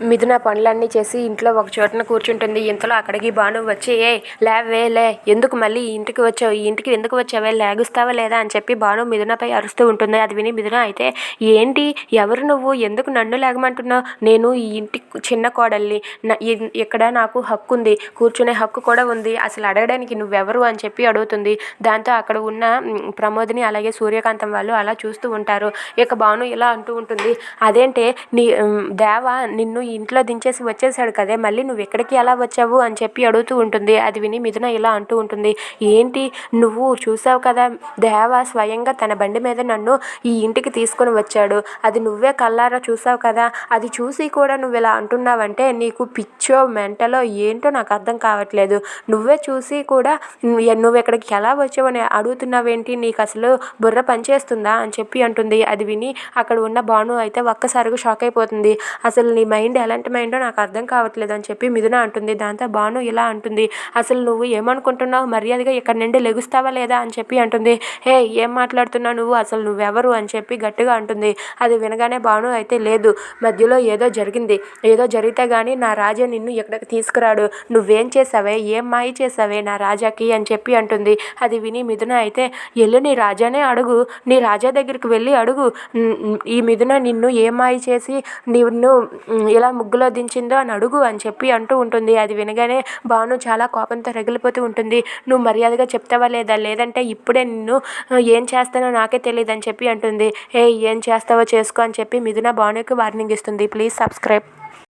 మిథున పనులన్నీ చేసి ఇంట్లో ఒక చోటన కూర్చుంటుంది. ఇంతలో అక్కడికి భాను వచ్చి ఏ లేవే లే ఎందుకు మళ్ళీ ఇంటికి వచ్చావు? ఈ ఇంటికి ఎందుకు వచ్చావే? లేగుస్తావా లేదా? అని చెప్పి భాను మిథునపై అరుస్తూ ఉంటుంది. అది విని మిథున అయితే ఏంటి? ఎవరు నువ్వు? ఎందుకు నన్ను లేగమంటున్నావు? నేను ఈ ఇంటి చిన్న కోడల్ని. ఇక్కడ నాకు హక్కు ఉంది కూర్చునే హక్కు కూడా ఉంది. అసలు అడగడానికి నువ్వెవరు? అని చెప్పి అడుగుతుంది. దాంతో అక్కడ ఉన్న ప్రమోదిని అలాగే సూర్యకాంతం వాళ్ళు అలా చూస్తూ ఉంటారు. ఇక భాను ఇలా అంటూ ఉంటుంది. అదేంటే నీ దేవా దేవ నిన్ను ఇంట్లో దించేసి వచ్చేసాడు కదే మళ్ళీ నువ్వు ఎక్కడికి ఎలా వచ్చావు? అని చెప్పి అడుగుతూ ఉంటుంది. అది విని మిథున ఇలా అంటూ ఉంటుంది. ఏంటి? నువ్వు చూసావు కదా దేవ స్వయంగా తన బండి మీద నన్ను ఈ ఇంటికి తీసుకొని వచ్చాడు. అది నువ్వే కల్లారా చూసావు కదా? అది చూసి కూడా నువ్వు ఇలా అంటున్నావంటే నీకు పిచ్చో మెంటలో ఏంటో నాకు అర్థం కావట్లేదు. నువ్వే చూసి కూడా "నువ్వు ఇక్కడికి ఎలా వచ్చావు అని అడుగుతున్నావేంటి? నీకు అసలు బుర్ర పనిచేస్తుందా? అని చెప్పి అంటుంది. అది విని అక్కడ ఉన్న భాను అయితే ఒక్కసారిగా షాక్ అయిపోతుంది. అసలు నీ మైండ్ ఎలాంటి మైండో నాకు అర్థం కావట్లేదు అని చెప్పి మిథున అంటుంది. దాంతో భాను ఇలా అంటుంది. అసలు నువ్వు ఏమనుకుంటున్నావు? మర్యాదగా ఇక్కడ నుండి లెగుస్తావా లేదా అని చెప్పి అంటుంది. హే ఏం మాట్లాడుతున్నావు నువ్వు? అసలు నువ్వెవరు? అని చెప్పి గట్టిగా అంటుంది. అది వినగానే భాను అయితే లేదు. మధ్యలో ఏదో జరిగింది. ఏదో జరిగితే కానీ నా రాజా నిన్ను ఇక్కడికి తీసుకురాడు. నువ్వేం చేసావే? ఏం మాయ చేసావే నా రాజాకి? అని చెప్పి అంటుంది. అది విని మిథున అయితే వెళ్ళి నీ రాజానే అడుగు. నీ రాజా దగ్గరికి వెళ్ళి అడుగు. ఈ మిథున నిన్ను ఏ మాయ చేసి నిన్ను ఇలా ఎలా ముగ్గులో దించిందో అని అడుగు అని చెప్పి అంటూ ఉంటుంది. అది వినగానే భాను చాలా కోపంతో రగిలిపోతూ ఉంటుంది. నువ్వు మర్యాదగా చెప్తావా లేదా? లేదంటే ఇప్పుడే నిన్ను ఏం చేస్తానో నాకే తెలియదు అని చెప్పి అంటుంది. ఏ ఏం చేస్తావో చేసుకో అని చెప్పి మిథున భానుకి వార్నింగ్ ఇస్తుంది. Please subscribe.